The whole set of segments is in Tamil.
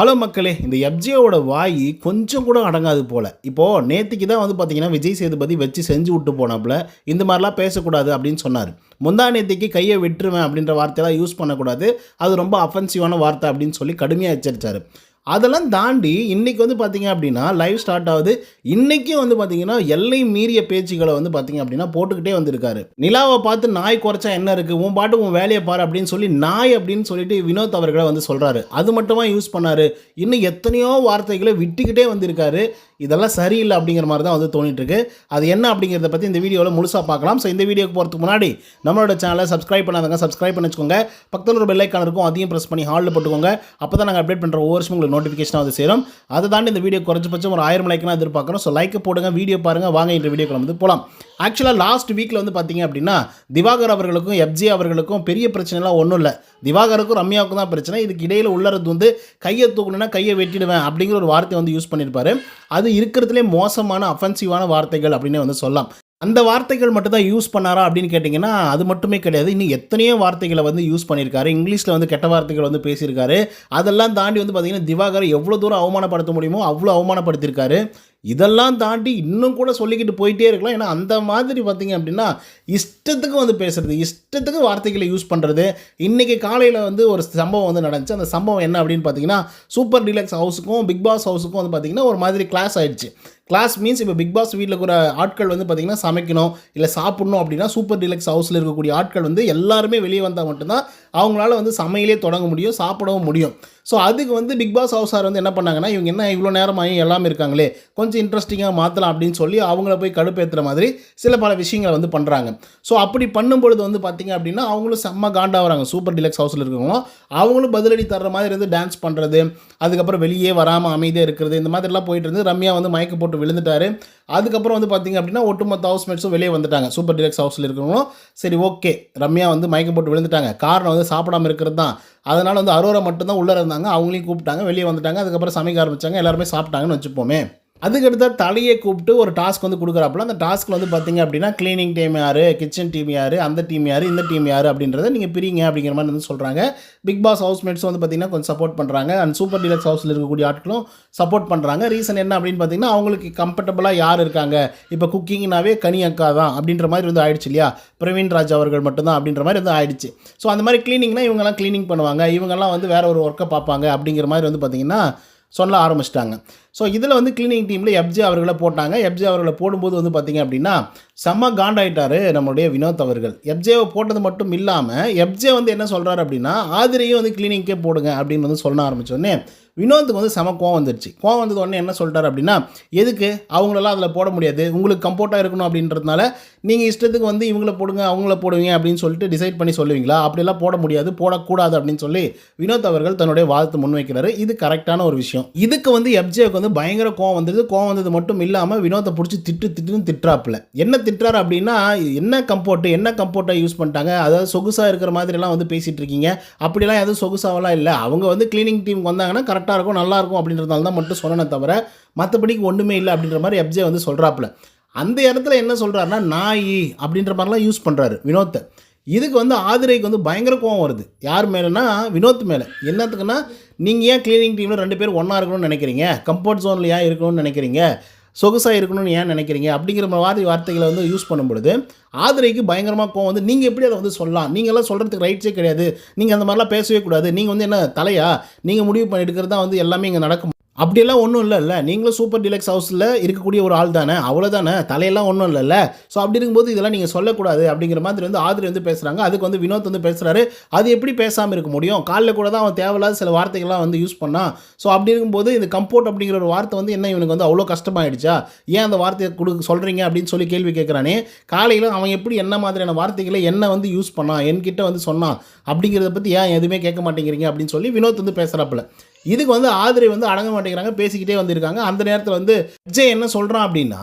ஹலோ மக்களே இந்த எப்ஜியோட வாய் கொஞ்சம் கூட அடங்காது போல். இப்போது நேற்றுக்கு தான் வந்து பார்த்தீங்கன்னா விஜய் சேதுபதி வச்சு செஞ்சு விட்டு போனாப்புல இந்த மாதிரிலாம் பேசக்கூடாது அப்படின்னு சொன்னார். முந்தா நேத்திக்கு கையை விட்டுருவேன் அப்படின்ற வார்த்தையெல்லாம் யூஸ் பண்ணக்கூடாது. அது ரொம்ப அஃபென்சிவான வார்த்தை அப்படின்னு சொல்லி கடுமையாக எச்சரித்தார் அதெல்லாம் தாண்டி இன்றைக்கி வந்து பார்த்தீங்க அப்படின்னா லைவ் ஸ்டார்ட் ஆகுது. இன்றைக்கும் வந்து பார்த்தீங்கன்னா எல்லை மீறிய பேச்சுகளை வந்து பார்த்தீங்க அப்படின்னா போட்டுக்கிட்டே வந்திருக்காரு. நிலாவை பார்த்து நாய் குறைச்சா என்ன இருக்குது உன் பாட்டு உன் வேலையை பாரு அப்படின்னு சொல்லி நாய் அப்படின்னு சொல்லிட்டு வினோத் அவர்களை வந்து சொல்கிறாரு அது மட்டுமா யூஸ் பண்ணார்? இன்னும் எத்தனையோ வார்த்தைகளை விட்டுக்கிட்டே வந்திருக்காரு. இதெல்லாம் சரியில்லை அப்படிங்கிற மாதிரி தான் வந்து தோணிட்டுருக்கு. அது என்ன அப்படிங்கிறத பற்றி இந்த வீடியோவில் முழுசாக பார்க்கலாம். ஸோ இந்த வீடியோக்கு போகிறதுக்கு முன்னாடி நம்மளோட சேனலை சப்ஸ்கிரைப் பண்ணாதவங்க சப்ஸ்கிரைப் பண்ணி வச்சுக்கோங்க. பக்கத்தில் ஒரு பெல்லைக்கான இருக்கும் அதையும் ப்ரெஸ் பண்ணி ஹாலில் போட்டுக்கோங்க. அப்போ தான் நாங்கள் அப்டேட் பண்ணுற ஒவ்வொரு வருஷம் உங்களுக்கு நோட்டிஃபிகேஷன் வந்து சேரும். அதை தாண்டி இந்த வீடியோ குறைஞ்சபட்சம் ஒரு ஆயிரம் லைக்னா எதிர்பார்க்குறோம். ஸோ லைக் போடுங்க வீடியோ பாருங்கள் வாங்க இந்த வீடியோக்குள்ள வந்து போகலாம் ஆக்சுவலாக லாஸ்ட் வீக்கில் வந்து பார்த்தீங்க அப்படின்னா திவாகர் அவர்களுக்கும் எஃப்ஜி அவர்களுக்கும் பெரிய பிரச்சனைலாம் ஒன்றும் இல்லை. திவாகருக்கும் ரம்யாவுக்கும் தான் பிரச்சனை. இதுக்கு இடையில் உள்ளறது வந்து கையை தூக்கணும்னா கையை வெட்டிடுவேன் அப்படிங்கிற ஒரு வார்த்தை வந்து யூஸ் பண்ணியிருப்பாரு அது இருக்கிறதுலே மோசமான அஃபென்சிவான வார்த்தைகள் அப்படின்னு வந்து சொல்லலாம். அந்த வார்த்தைகள் மட்டும் தான் யூஸ் பண்ணாரா அப்படின்னு கேட்டிங்கன்னா அது மட்டுமே கிடையாது. இன்னும் எத்தனையோ வார்த்தைகளை வந்து யூஸ் பண்ணியிருக்காரு. இங்கிலீஷில் வந்து கெட்ட வார்த்தைகள் வந்து பேசியிருக்காரு. அதெல்லாம் தாண்டி வந்து பார்த்திங்கன்னா திவாகரை எவ்வளோ தூரம் அவமானப்படுத்த முடியுமோ அவ்வளோ அவமானப்படுத்தியிருக்காரு. இதெல்லாம் தாண்டி இன்னும் கூட சொல்லிக்கிட்டு போயிட்டே இருக்கலாம். ஏன்னா அந்த மாதிரி பார்த்திங்க அப்படின்னா இஷ்டத்துக்கு வந்து பேசுகிறது இஷ்டத்துக்கு வார்த்தைகளை யூஸ் பண்ணுறது இன்றைக்கி காலையில் வந்து ஒரு சம்பவம் வந்து நடந்துச்சு. அந்த சம்பவம் என்ன அப்படின்னு பார்த்தீங்கன்னா சூப்பர் டீலக்ஸ் ஹவுஸுக்கும் பிக் பாஸ் ஹவுஸுக்கும் வந்து பார்த்திங்கன்னா ஒரு மாதிரி கிளாஸ் ஆயிடுச்சு. கிளாஸ் மீன்ஸ் இப்போ பிக் பாஸ் வீட்டில் இருக்கிற ஆட்கள் வந்து பார்த்திங்கன்னா சமைக்கணும் இல்லை சாப்பிடணும் அப்படின்னா சூப்பர் டீலக்ஸ் ஹவுஸில் இருக்கக்கூடிய ஆட்கள் வந்து எல்லாருமே வெளியே வந்தால் மட்டும்தான் அவங்களால வந்து சமையலே தொடங்க முடியும் சாப்பிடவும் முடியும். ஸோ அதுக்கு வந்து பிக் பாஸ் ஹவுஸ் சார் வந்து என்ன பண்ணாங்கன்னா இவங்க என்ன இவ்வளோ நேரம் எல்லாமே இருக்காங்களே கொஞ்சம் இன்ட்ரெஸ்டிங்காக மாற்றலாம் அப்படின்னு சொல்லி அவங்கள போய் கடுப்பேற்றுற மாதிரி சில பல விஷயங்களை வந்து பண்ணுறாங்க ஸோ அப்படி பண்ணும்பொழுது வந்து பார்த்திங்க அப்படின்னா அவங்களும் செம்ம காண்டாகிறாங்க சூப்பர் டிலக்ஸ் ஹவுஸில் இருக்கவங்களும் அவங்களும் பதிலடி தர்ற மாதிரி இருந்து டான்ஸ் பண்ணுறது அதுக்கப்புறம் வெளியே வராமல் அமைதியாக இருக்கிறது இந்த மாதிரிலாம் போயிட்டு இருந்து ரம்யா வந்து மயக்க போட்டு விழுந்துட்டாரு. அதுக்கப்புறம் வந்து பார்த்திங்க அப்படின்னா ஒட்டுமொத்த ஹவுஸ்மேட்ஸும் வெளியே வந்துட்டாங்க. சூப்பர் டிலக்ஸ் ஹவுஸில் இருக்கிறவங்களும் சரி ஓகே ரம்யா வந்து மயக்க போட்டு விழுந்துட்டாங்க. காரணம் வந்து சாப்பிடாம இருக்கிறது தான். அதனால் வந்து அரோரா மட்டும்தான் உள்ளே இருந்தாங்க. அவங்களையும் கூப்பிட்டாங்க. வெளியே வந்துட்டாங்க. அதுக்கப்புறம் சமைக்க ஆரம்பித்தாங்க எல்லாருமே சாப்பிட்டாங்கன்னு வச்சுப்போமே. அதுக்கடுத்த தலையை கூப்பிட்டு ஒரு டாஸ்க் வந்து கொடுக்குறாப்புல அந்த டாஸ்க்கில் வந்து பார்த்தீங்க அப்படின்னா க்ளீனிங் டீம் யார் கிச்சன் டீம் யார் அந்த டீம் யார் இந்த டீம் யார் அப்படின்றத நீங்கள் பிரிங்க அப்படிங்கிற மாதிரி வந்து சொல்கிறாங்க பிக் பாஸ் ஹவுஸ்மேட்ஸ் வந்து பார்த்தீங்கன்னா கொஞ்சம் சப்போர்ட் பண்ணுறாங்க அண்ட் சூப்பர் டீலக்ஸ் ஹவுஸில் இருக்கக்கூடிய ஆட்களும் சப்போர்ட் பண்ணுறாங்க ரீசன் என்ன அப்படின்னு பார்த்தீங்கன்னா அவங்களுக்கு கம்ஃபர்டபுளாக யார் இருக்காங்க? இப்போ குக்கிங்னாவே கனி அக்கா தான் அப்படின்ற மாதிரி வந்து ஆயிடுச்சு இல்லையா? பிரவீன் ராஜ் அவர்கள் மட்டும்தான் அப்படின்ற மாதிரி வந்து ஆயிடுச்சு. ஸோ அந்த மாதிரி க்ளீனிங்னா இவங்கெல்லாம் க்ளீனிங் பண்ணுவாங்க. இவங்கெல்லாம் வந்து வேறு ஒரு ஒர்க்கை பார்ப்பாங்க அப்படிங்கிற மாதிரி வந்து பார்த்தீங்கன்னா சொல்ல ஆரம்பிச்சிட்டாங்க. ஸோ இதில் வந்து கிளீனிங் டீமில் எப்ஜே அவர்களை போட்டாங்க. எப்ஜே அவர்களை போடும்போது வந்து பார்த்திங்க அப்படின்னா செம்ம காண்டாயிட்டார் நம்மளுடைய வினோத் அவர்கள். எப்ஜேவை போட்டது மட்டும் இல்லாமல் எப்ஜே வந்து என்ன சொல்கிறாரு அப்படின்னா ஆதிரையும் வந்து கிளீனிங்கே போடுங்க அப்படின்னு வந்து சொல்ல ஆரம்பித்தோடனே வினோத்துக்கு வந்து செம கோவம் வந்துருச்சு. கோவம் வந்தது உடனே என்ன சொல்கிறார் அப்படின்னா எதுக்கு? அவங்களெல்லாம் அதில் போட முடியாது. உங்களுக்கு கம்ஃபர்ட்டாக இருக்கணும் அப்படின்றதுனால நீங்கள் இஷ்டத்துக்கு வந்து இவங்கள போடுங்க அவங்கள போடுவீங்க அப்படின்னு சொல்லிட்டு டிசைட் பண்ணி சொல்லுவீங்களா? அப்படிலாம் போட முடியாது போடக்கூடாது அப்படின்னு சொல்லி வினோத் அவர்கள் தன்னுடைய வாதத்தை முன்வைக்கிறாரு. இது கரெக்டான ஒரு விஷயம். இதுக்கு வந்து எப்ஜேக்கு வந்து பயங்கர கோவம் வந்தது கோவம் வந்தது மட்டும் இல்லாமல் வினோத்தை பிடிச்சி திட்டு திட்டுன்னு திட்டுறாப்புல. என்ன திட்டுறாரு அப்படின்னா என்ன கம்போர்ட்டு என்ன கம்போர்ட்டாக யூஸ் பண்ணிட்டாங்க? அதாவது சொகுசாக இருக்கிற மாதிரிலாம் வந்து பேசிகிட்டு இருக்கீங்க. அப்படிலாம் எதுவும் சொகுசாவெல்லாம் இல்லை. அவங்க வந்து க்ளீனிங் டீமுக்கு வந்தாங்கன்னா கரெக்டாக இருக்கும் நல்லா இருக்கும் அப்படின்றதால தான் மட்டும் சொன்னனே தவிர மற்றபடிக்கு ஒன்றுமே இல்லை அப்படின்ற மாதிரி எப்ஜே வந்து சொல்கிறாப்புல அந்த இடத்துல என்ன சொல்கிறாருன்னா நாய் அப்படின்ற மாதிரிலாம் யூஸ் பண்ணுறாரு வினோத்தை. இதுக்கு வந்து ஆதிரைக்கு வந்து பயங்கர கோவம் வருது. யார் மேலேனா வினோத் மேலே. என்னத்துக்குன்னா நீங்கள் ஏன் க்ளீனிங் டீமில் ரெண்டு பேரும் ஒன்றா இருக்கணும்னு நினைக்கிறீங்க? கம்ஃபர்ட் ஜோனில் ஏன் இருக்கணும்னு நினைக்கிறீங்க? சொகுசாக இருக்கணும்னு ஏன் நினைக்கிறீங்க? அப்படிங்கிற மாதிரி வார்த்தைகளை வந்து யூஸ் பண்ணும்பொழுது ஆதிரைக்கு பயங்கரமாக கோவம் வந்து நீங்கள் எப்படி அதை வந்து சொல்லலாம்? நீங்கள்லாம் சொல்கிறதுக்கு ரைட்ஸே கிடையாது. நீங்கள் அந்த மாதிரிலாம் பேசவே கூடாது. நீங்கள் வந்து என்ன தலையா? நீங்கள் முடிவு பண்ணி எடுக்கிறது தான் வந்து எல்லாமே இங்கே நடக்கும். அப்படியெல்லாம் ஒன்றும் இல்லைல்ல. நீங்களும் சூப்பர் டிலக்ஸ் ஹவுஸில் இருக்கக்கூடிய ஒரு ஆள் தானே அவ்வளோதானே தலையெல்லாம் ஒன்றும் இல்லைல்ல. ஸோ அப்படி இருக்கும்போது இதெல்லாம் நீங்கள் சொல்லக்கூடாது அப்படிங்கிற மாதிரி வந்து ஆதிரி வந்து பேசுகிறாங்க அதுக்கு வந்து வினோத் வந்து பேசுகிறாரு அது எப்படி பேசாமல் இருக்க முடியும்? காலைல கூட தான் அவன் தேவையில்லாத சில வார்த்தைகள்லாம் வந்து யூஸ் பண்ணான் ஸோ அப்படி இருக்கும்போது இந்த கம்போர்ட் அப்படிங்கிற ஒரு வார்த்தை வந்து என்ன இவனுக்கு வந்து அவ்வளோ கஷ்டமாயிடுச்சா? ஏன் அந்த வார்த்தையை கொடு சொல்கிறீங்க அப்படின்னு சொல்லி கேள்வி கேட்குறானே காலையில் அவன் எப்படி என்ன மாதிரியான வார்த்தைகளை என்ன வந்து யூஸ் பண்ணான் என்கிட்ட வந்து சொன்னான் அப்படிங்கிறத பற்றி ஏன் எதுவுமே கேட்க மாட்டேங்கிறீங்க அப்படின்னு சொல்லி வினோத் வந்து பேசுகிறாப்புல இதுக்கு வந்து ஆதிரை வந்து அடங்க மாட்டேங்கிறாங்க பேசிக்கிட்டே வந்திருக்காங்க. அந்த நேரத்தில் வந்து விஜய் என்ன சொல்கிறான் அப்படின்னா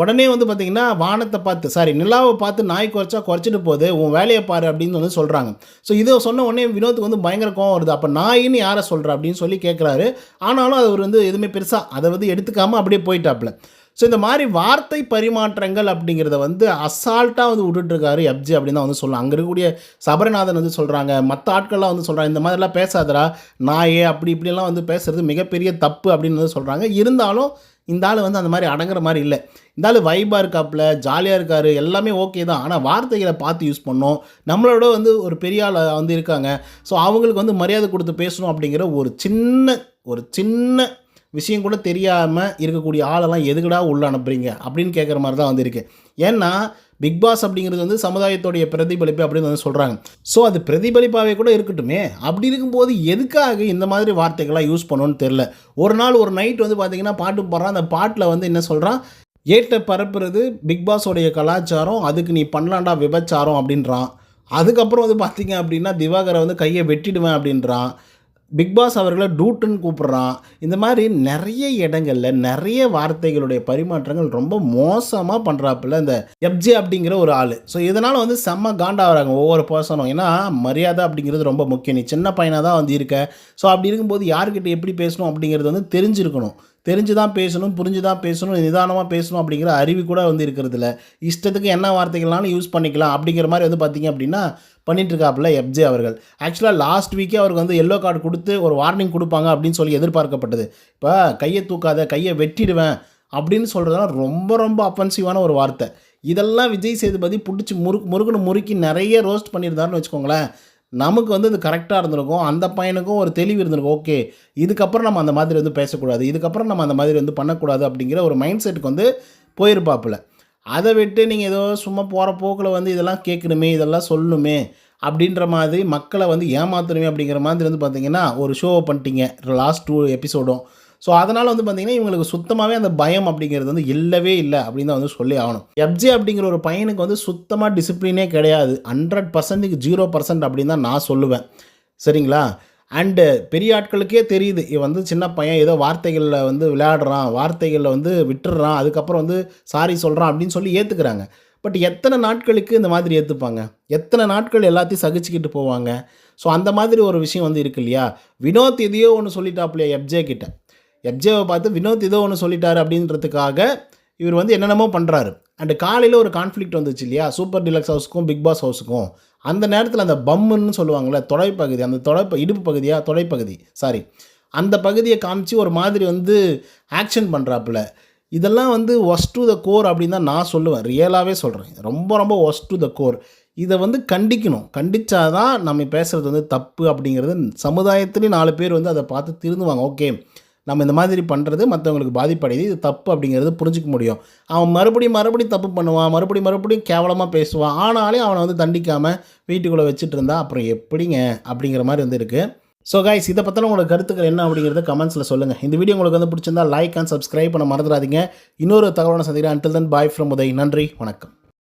உடனே வந்து பார்த்தீங்கன்னா வானத்தை பார்த்து சாரி நிலாவை பார்த்து நாய் குறைச்சா குறைச்சிட்டு போகுது உன் வேலையை பாரு அப்படின்னு வந்து சொல்கிறாங்க ஸோ இதை சொன்ன உடனே வினோத்துக்கு வந்து பயங்கர கோவம் வருது. அப்போ நாயின்னு யாரை சொல்கிற அப்படின்னு சொல்லி கேட்குறாரு ஆனாலும் அவர் வந்து எதுவுமே பெருசாக அதை வந்து எடுத்துக்காமல் அப்படியே போயிட்டாப்புல. ஸோ இந்த மாதிரி வார்த்தை பரிமாற்றங்கள் அப்படிங்கிறத வந்து அசால்ட்டாக வந்து விட்டுட்டுருக்காரு எப்ஜி அப்படின்னு தான் வந்து சொல்லலாம் அங்கே இருக்கக்கூடிய சபரநாதன் வந்து சொல்கிறாங்க மற்ற ஆட்கள்லாம் வந்து சொல்கிறாங்க இந்த மாதிரிலாம் பேசாதரா நாயே அப்படி இப்படிலாம் வந்து பேசுகிறது மிகப்பெரிய தப்பு அப்படின்னு வந்து சொல்கிறாங்க இருந்தாலும் இந்த ஆள் வந்து அந்த மாதிரி அடங்குற மாதிரி இல்லை. இந்த ஆள் வைபாக இருக்காப்புல ஜாலியாக இருக்கார். எல்லாமே ஓகே தான். ஆனால் வார்த்தைகளை பார்த்து யூஸ் பண்ணோம். நம்மளோட வந்து ஒரு பெரிய ஆள் வந்து இருக்காங்க. ஸோ அவங்களுக்கு வந்து மரியாதை கொடுத்து பேசணும் அப்படிங்கிற ஒரு சின்ன ஒரு சின்ன விஷயம் கூட தெரியாமல் இருக்கக்கூடிய ஆளெல்லாம் எதுக்குடா உள்ள அனுப்புறீங்க? அப்படின்னு கேட்குற மாதிரி தான் வந்திருக்கு ஏன்னா பிக் பாஸ் அப்படிங்கிறது வந்து சமுதாயத்துடைய பிரதிபலிப்பு அப்படின்னு வந்து சொல்கிறாங்க ஸோ அது பிரதிபலிப்பாகவே கூட இருக்கட்டுமே. அப்படி இருக்கும்போது எதுக்காக இந்த மாதிரி வார்த்தைகள்லாம் யூஸ் பண்ணணும்னு தெரில ஒரு நாள் ஒரு நைட் வந்து பார்த்தீங்கன்னா பாட்டு பாடுறான். அந்த பாட்டில் வந்து என்ன சொல்கிறான் ஏட்டை பரப்புறது பிக்பாஸோடைய கலாச்சாரம் அதுக்கு நீ பண்ணலாண்டா விபச்சாரம் அப்படின்றான். அதுக்கப்புறம் வந்து பார்த்தீங்க அப்படின்னா திவாகரை வந்து கையை வெட்டிடுவேன் அப்படின்றான். பிக் பாஸ் அவர்களை டூட்டுன்னு கூப்பிட்றான். இந்த மாதிரி நிறைய இடங்களில் நிறைய வார்த்தைகளுடைய பரிமாற்றங்கள் ரொம்ப மோசமாக பண்ணுறாப்புல இந்த எப்ஜே அப்படிங்கிற ஒரு ஆள். ஸோ இதனால் வந்து செம்ம காண்டாகிறாங்க ஒவ்வொரு பர்சனும் ஏன்னா மரியாதை அப்படிங்கிறது ரொம்ப முக்கியம். நீ சின்ன பையனாக தான் வந்து இருக்க. ஸோ அப்படி இருக்கும்போது யார்கிட்ட எப்படி பேசணும் அப்படிங்கிறது வந்து தெரிஞ்சிருக்கணும். தெரிஞ்சு தான் பேசணும் புரிஞ்சு தான் பேசணும் நிதானமாக பேசணும் அப்படிங்கிற அறிவு கூட வந்து இருக்கிறது இல்லை இஷ்டத்துக்கு என்ன வார்த்தைகள்னாலும் யூஸ் பண்ணிக்கலாம் அப்படிங்கிற மாதிரி வந்து பார்த்தீங்க அப்படின்னா பண்ணிட்டுருக்காப்புல எப்ஜே அவர்கள். ஆக்சுவலாக லாஸ்ட் வீக்கே அவருக்கு வந்து எல்லோ கார்டு கொடுத்து ஒரு வார்னிங் கொடுப்பாங்க அப்படின்னு சொல்லி எதிர்பார்க்கப்பட்டது. இப்போ கையை தூக்காத கையை வெட்டிடுவேன் அப்படின்னு சொல்கிறதுனா ரொம்ப ரொம்ப அஃபென்சிவான ஒரு வார்த்தை. இதெல்லாம் விஜய் சேதுபதி பிடிச்சி முறுக்கு முறுக்குன்னு முறுக்கி நிறைய ரோஸ்ட் பண்ணியிருந்தாருன்னு வச்சுக்கோங்களேன். நமக்கு வந்து இது கரெக்டாக இருந்திருக்கும். அந்த பையனுக்கும் ஒரு தெளிவு இருந்திருக்கும். ஓகே இதுக்கப்புறம் நம்ம அந்த மாதிரி வந்து பேசக்கூடாது. இதுக்கப்புறம் நம்ம அந்த மாதிரி வந்து பண்ணக்கூடாது அப்படிங்கிற ஒரு மைண்ட் செட்டுக்கு வந்து போயிருப்பாப்புல. அதை விட்டு நீங்கள் ஏதோ சும்மா போகிற போக்கில் வந்து இதெல்லாம் கேட்கணுமே இதெல்லாம் சொல்லணுமே அப்படின்ற மாதிரி மக்களை வந்து ஏமாத்தணுமே அப்படிங்கிற மாதிரி வந்து பார்த்தீங்கன்னா ஒரு ஷோவை பண்ணிட்டீங்க. லாஸ்ட் டூ எபிசோடும் ஸோ அதனால் வந்து பார்த்தீங்கன்னா இவங்களுக்கு சுத்தமாகவே அந்த பயம் அப்படிங்கிறது வந்து இல்லவே இல்லை அப்படின்னு தான் வந்து சொல்லி ஆகணும். எப்ஜே அப்படிங்கிற ஒரு பையனுக்கு வந்து சுத்தமாக டிசிப்ளினே கிடையாது. ஹண்ட்ரட் பர்சன்ட்டுக்கு ஜீரோ பர்சன்ட் அப்படின்னு தான் நான் சொல்லுவேன். சரிங்களா? அண்டு பெரிய ஆட்களுக்கே தெரியுது. இவன் வந்து சின்ன பையன் ஏதோ வார்த்தைகளில் வந்து விளையாடுறான் வார்த்தைகளில் வந்து விட்டுடுறான் அதுக்கப்புறம் வந்து சாரி சொல்கிறான் அப்படின்னு சொல்லி ஏற்றுக்கிறாங்க பட் எத்தனை நாட்களுக்கு இந்த மாதிரி ஏற்றுப்பாங்க எத்தனை நாட்கள் எல்லாத்தையும் சகிச்சுக்கிட்டு போவாங்க? ஸோ அந்த மாதிரி ஒரு விஷயம் வந்து இருக்கு இல்லையா? வினோத் எதையோ ஒன்று சொல்லிட்டாப்லையா எப்ஜே கிட்ட? எப்ஜேவை பார்த்து வினோத் ஏதோ ஒன்று சொல்லிட்டாரு அப்படின்றதுக்காக இவர் வந்து என்னென்னமோ பண்ணுறாரு அண்டு காலையில் ஒரு கான்ஃப்ளிக்ட் வந்துச்சு இல்லையா? சூப்பர் டிலக்ஸ் ஹவுஸுக்கும் பிக் பாஸ் ஹவுஸுக்கும் அந்த நேரத்தில் அந்த பம்முன்னு சொல்லுவாங்கள்ல தொடைப்பகுதி அந்த தொலைப்ப இடுப்பு பகுதியாக தொடைப்பகுதி சாரி அந்த பகுதியை காமிச்சு ஒரு மாதிரி வந்து ஆக்ஷன் பண்ணுறாப்புல இதெல்லாம் வந்து ஒஸ் டு த கோர் அப்படின்னு தான் நான் சொல்லுவேன். ரியலாகவே சொல்கிறேன் ரொம்ப ரொம்ப ஒஸ் டு த கோர் இதை வந்து கண்டிக்கணும். கண்டிச்சாதான் நம்ம பேசுகிறது வந்து தப்பு அப்படிங்கிறது சமுதாயத்துலேயும் நாலு பேர் வந்து அதை பார்த்து திருந்துவாங்க. ஓகே நம்ம இந்த மாதிரி பண்ணுறது மற்றவங்களுக்கு பாதிப்படையுது. இது தப்பு அப்படிங்கிறது புரிஞ்சிக்க முடியும். அவன் மறுபடியும் மறுபடியும் தப்பு பண்ணுவான். மறுபடியும் மறுபடியும் கேவலமாக பேசுவான். ஆனாலே அவனை வந்து தண்டிக்காமல் வீட்டுக்குள்ளே வச்சுட்டு இருந்தா அப்புறம் எப்படிங்க அப்படிங்கிற மாதிரி வந்து இருக்குது ஸோ கைஸ் இதை பற்றின உங்களோட கருத்துக்கள் என்ன அப்படிங்கிறத கமெண்ட்ஸில் சொல்லுங்கள் இந்த வீடியோ உங்களுக்கு வந்து பிடிச்சிருந்தா லைக் அண்ட் சப்ஸ்கிரைப் பண்ண மறந்துடாதீங்க. இன்னொரு தகவலான சந்திக்கிறேன். Until then bye from Uday நன்றி. வணக்கம்.